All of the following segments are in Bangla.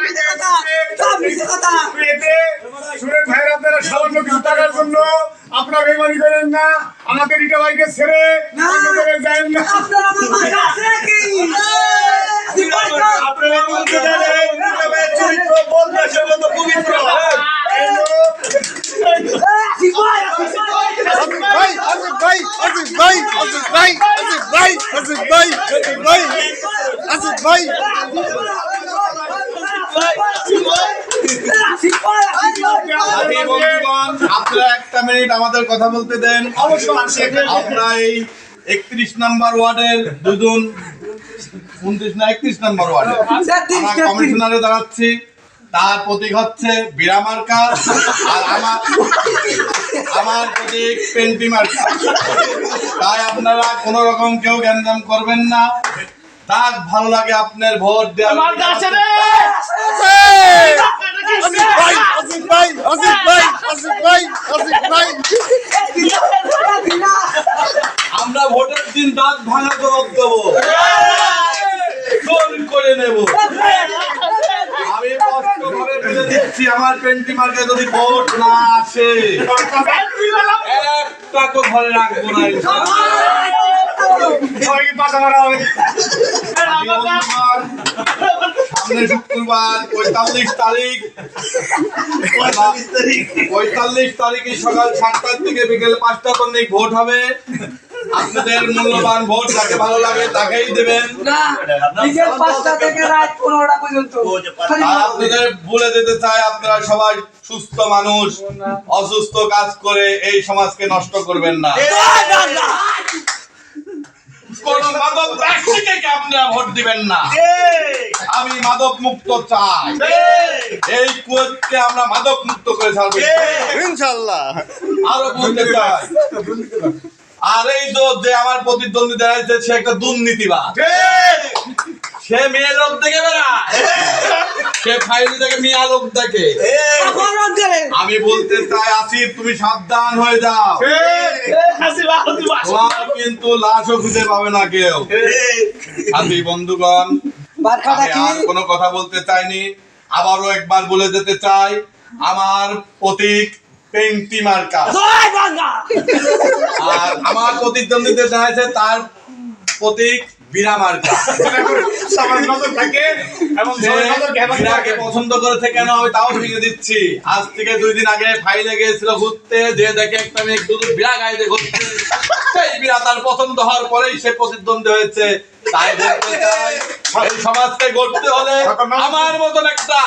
মিথ্যে কথা সব মিথ্যে জন্য আপনারা বেমানি করেন না আমাদের রিটা ভাইকে ছেড়ে যান না আপনার আপনারা বলতে গেলে রিটা ভাইয়ের চরিত্র বদমাশের ভাই আসিফ ভাই আসিফ ভাই আমি বন্ধুগণ আপনারা একটা মিনিট আমাদের কথা বলতে দেন। আমরা এই একত্রিশ নাম্বার ওয়ার্ডের দুজন উনত্রিশ না একত্রিশ নাম্বার ওয়ার্ডে আমরা কমিশনারে দাঁড়াচ্ছি। তার প্রতীক হচ্ছে বিরামার্কা আর আমার আমার প্রতীক পেন্টি মার্কা। তাই আপনারা কোন রকম কেউ গ্যাঞ্জাম করবেন না। তার ভালো লাগে আপনার ভোট দেওয়ার আসিফ ভাই আসিফ ভাই আসিফ ভাই আসিফ ভাই আসিফ ভাই আমরা ভোটের দিন দাঁত ভাঙা জবাব দেবো। জোর করে নেব। আমি স্পষ্টভাবে বলে দিচ্ছি, আমার পেন্টি মার্কে যদি ভোট না আসে, একটা তো ঘরে রাখব না পাশা মারা হবে সামনে শুক্রবার পঁয়তাল্লিশ তারিখ। পঁয়তাল্লিশ তারিখে সকাল সাতটার থেকে বিকেল পাঁচটা পর্যন্ত ভোট হবে। আপনাদের মূল্যবান ভোট যাকে ভালো লাগে তাকেই দেবেন। বিকেল পাঁচটা থেকে রাত পনেরোটা পর্যন্ত। আপনাদের বলে দিতে চাই আপনারা সবাই সুস্থ মানুষ অসুস্থ কাজ করে এই সমাজকে নষ্ট করবেন না। কোন মাদক ব্যক্তিকে আপনারা ভোট দিবেন না? আমি মাদক মুক্ত চাই। এই। কুয়েতকে আমরা মাদক মুক্ত করে ছাড়বো। ইনশাল্লাহ আরও বলতে চাই। আর এই তো যে আমার প্রতিদ্বন্দ্বী দাঁড়াইছে সে একটা দুর্নীতিবাদ সে মেয়ে লোক দেখে বেড়ায়। সে ফাইল থেকে মিয়া লোক দেখে। আমি বলতে চাই আসিফ তুমি সাবধান হয়ে যাও। কিন্তু লাশও খুঁজে পাবে না কেউ। আমি বন্ধুগণ আর কোনো কথা বলতে চাইনি আবারও একবার বলে যেতে চাই আমার প্রতীক পেন্টি মার্কা। আর আমার প্রতিদ্বন্দ্বীদের জানাইছে তার প্রতীক থাকে এবং থাকে। আমি তাও ভেঙে দিচ্ছি। আজ থেকে দুই দিন আগে ফাইলে গিয়েছিল ঘুরতে যে দেখে একটা মেয়ে দুধ বিড়া গাইতে ঘুরতে সেই তার পছন্দ হওয়ার পরেই সে প্রতিদ্বন্দ্বী হয়েছে। তাই বলতে চাই এই সমাজকে গড়তে হলে আমার মতন একটা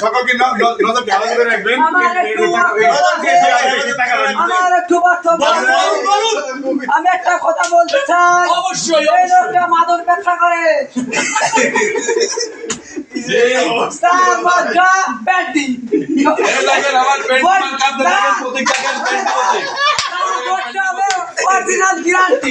সকলকে নজর ভালো করে রাখবেন। আমি একটা কথা বলতে চাই। অবশ্যই, এই লোকটা মাদক ব্যবসা করে। অরিজিনাল গ্যারান্টি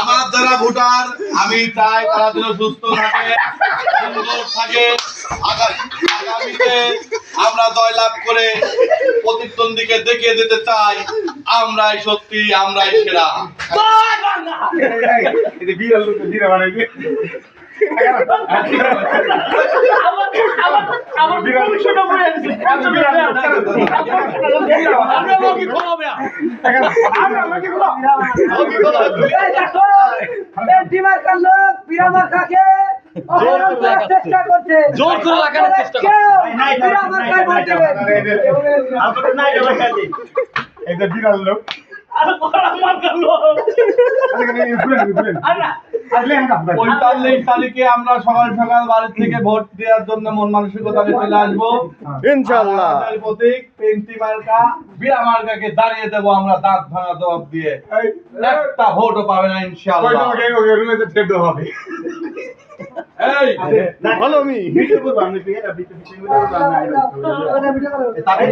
আমার যারা ভোটার আমি চাই তারা যেন সুস্থ থাকে সুন্দর থাকে আগামীতে আমরা জয়লাভ করে প্রতিদ্বন্দ্বীকে দেখিয়ে দিতে চাই আমরাই সত্যি আমরাই সেরা জয় বাংলা এই যে বিড়াল লোক, লোক চেষ্টা করছে জোর করে লাগানোর চেষ্টা করছে বিড়াল লোক। আচ্ছা, এই ঘুরেন, পঁয়তাল্লিশ তারিখে আমরা সকাল সকাল বাড়ি থেকে ভোট দেওয়ার জন্য মন মানসিকতা নিয়ে চলে আসব ইনশাআল্লাহ আমাদের প্রতীক পেন্টি মার্কা বিরা মার্কাকে দাঁড়িয়ে দেবো আমরা দাঁত ভাঙা জবাব দিয়ে একটা ভোটও পাবে না দেওয়া হবে। এই তাকে